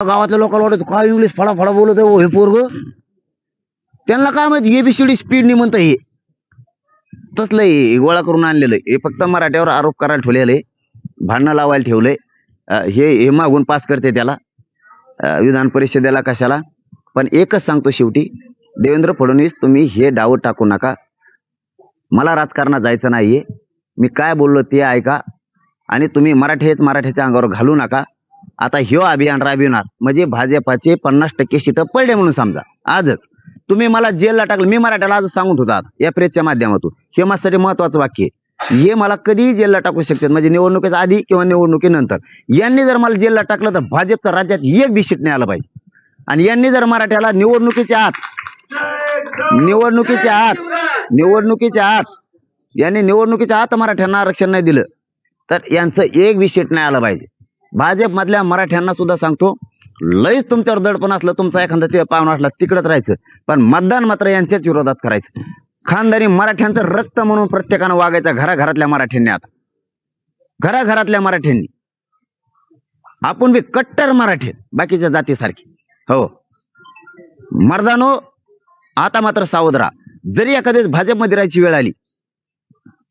गावातल्या लोकांना वाटत काय इंग्लिश फडा फडा बोलत आहे हो हे पोरग? त्यांना काय माहिती एबीसीडी स्पीड नि म्हणतं हे तसलं हे गोळा करून आणलेलं हे फक्त मराठ्यावर आरोप करायला ठेवलेले भांडणं लावायला ठेवलंय. हे हे मागून पास करते त्याला. विधान परिषदेला कशाला? पण एकच सांगतो शेवटी देवेंद्र फडणवीस तुम्ही हे डावत टाकू नका. मला राजकारणात जायचं नाहीये. मी काय बोललो ते ऐका. आणि तुम्ही मराठेच मराठ्याच्या अंगावर घालू नका. आता ह्यो अभियान राबविणार. म्हणजे भाजपाचे पन्नास टक्के सीटं पडले म्हणून समजा. आजच. तुम्ही मला जेलला टाकलं मी मराठ्याला आज सांगून होता आता या प्रेसच्या माध्यमातून. हे माझ्यासाठी महत्वाचं वाक्य हे मला कधीही जेलला टाकू शकतात म्हणजे निवडणुकीच्या आधी किंवा निवडणुकीनंतर यांनी जर मला जेलला टाकलं तर भाजपचं राज्यात एक बी सीट नाही आलं पाहिजे. आणि यांनी जर मराठ्याला निवडणुकीच्या आत निवडणुकीच्या आत निवडणुकीच्या आत यांनी निवडणुकीच्या आत मराठ्यांना आरक्षण नाही दिलं तर यांचं एक बी सीट नाही आलं पाहिजे. भाजपमधल्या मराठ्यांना सुद्धा सांगतो लयच तुमच्यावर दडपण असलं तुमचा एखादा ते पाहुणा असला तिकडत राहायचं. पण मतदान मात्र यांच्याच विरोधात करायचं. खानदारी मराठ्यांचं रक्त म्हणून प्रत्येकानं वागायचं घराघरातल्या मराठ्यांनी आता. घराघरातल्या मराठ्यांनी. आपण बी कट्टर मराठी बाकीच्या जातीसारखी. हो. मर्दानो आता मात्र सावध राहा. जरी एखाद्या भाजपमध्ये राहायची वेळ आली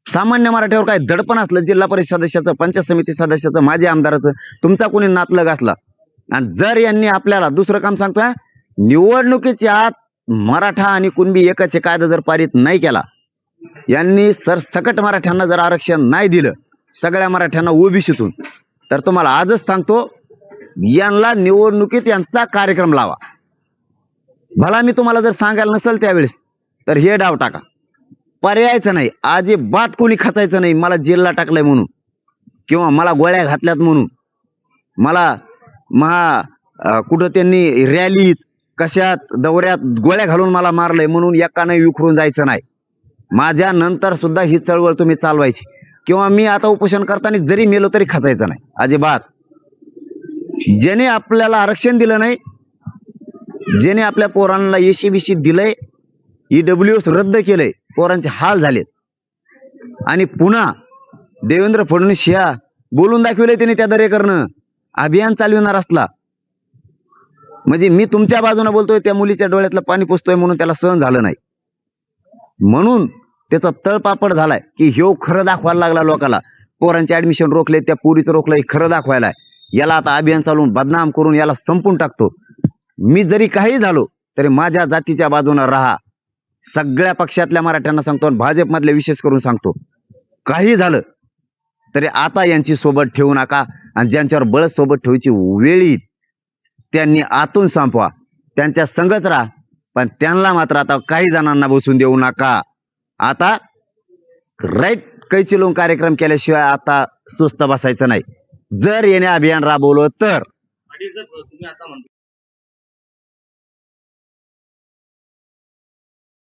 सामान्य मराठ्यावर काय दडपण असलं जिल्हा परिषद सदस्याचं पंचायत समिती सदस्याचं माजी आमदाराचं तुमचा कोणी नातलग असला आणि जर यांनी आपल्याला दुसरं काम सांगतोय निवडणुकीच्या आत मराठा आणि कुणबी एकाचे कायदा जर पारित नाही केला यांनी सरसकट मराठ्यांना जर आरक्षण नाही दिलं सगळ्या मराठ्यांना ओबीसीतून तर तुम्हाला आजच सांगतो यांना निवडणुकीत यांचा कार्यक्रम लावा. भला मी तुम्हाला जर सांगायला नसेल त्यावेळेस तर हे डाव टाका. पर्यायचं नाही. अजिबात कोणी खचायचं नाही. मला जेलला टाकलंय म्हणून. किंवा मला गोळ्या घातल्यात म्हणून. मला महा कुठं त्यांनी रॅलीत कशात दौऱ्यात गोळ्या घालून मला मारलंय म्हणून एकाने विखरून जायचं नाही. माझ्या नंतर सुद्धा ही चळवळ तुम्ही चालवायची. किंवा मी आता उपोषण करताना जरी मेलो तरी खचायचं नाही. अजिबात. ज्याने आपल्याला आरक्षण दिलं नाही ज्याने आपल्या पोरांना एसी बीसी दिलंय ईडब्ल्यू एस रद्द केलंय पोरांचे हाल झालेत. आणि पुन्हा देवेंद्र फडणवीस ह्या बोलून दाखविले त्यांनी त्या दरेकरनं. अभियान चालविणार असला. म्हणजे मी तुमच्या बाजूने बोलतोय त्या मुलीच्या डोळ्यातलं पाणी पुसतोय म्हणून त्याला सहन झालं नाही. म्हणून त्याचा तळपापड झालाय की ह्यो खरं दाखवायला लागला लोकाला. पोरांचे ऍडमिशन रोखले त्या पुरीचं रोखलं हे खरं दाखवायला याला आता अभियान चालवून बदनाम करून याला संपून टाकतो. मी जरी काही झालो तरी माझ्या जातीच्या बाजूने राहा. सगळ्या पक्षातल्या मराठ्यांना सांगतो आणि भाजपमधल्या विशेष करून सांगतो. काही झालं तरी आता यांची सोबत ठेवू नका आणि ज्यांच्यावर बळ सोबत ठेवायची वेळी त्यांनी आतून संपवा. त्यांच्या संगत राहा पण त्यांना मात्र आता काही जणांना बसून देऊ नका. आता राईट कैची लोक कार्यक्रम केल्याशिवाय आता सुस्त बसायचं नाही. जर येणे अभियान राबवलं तर.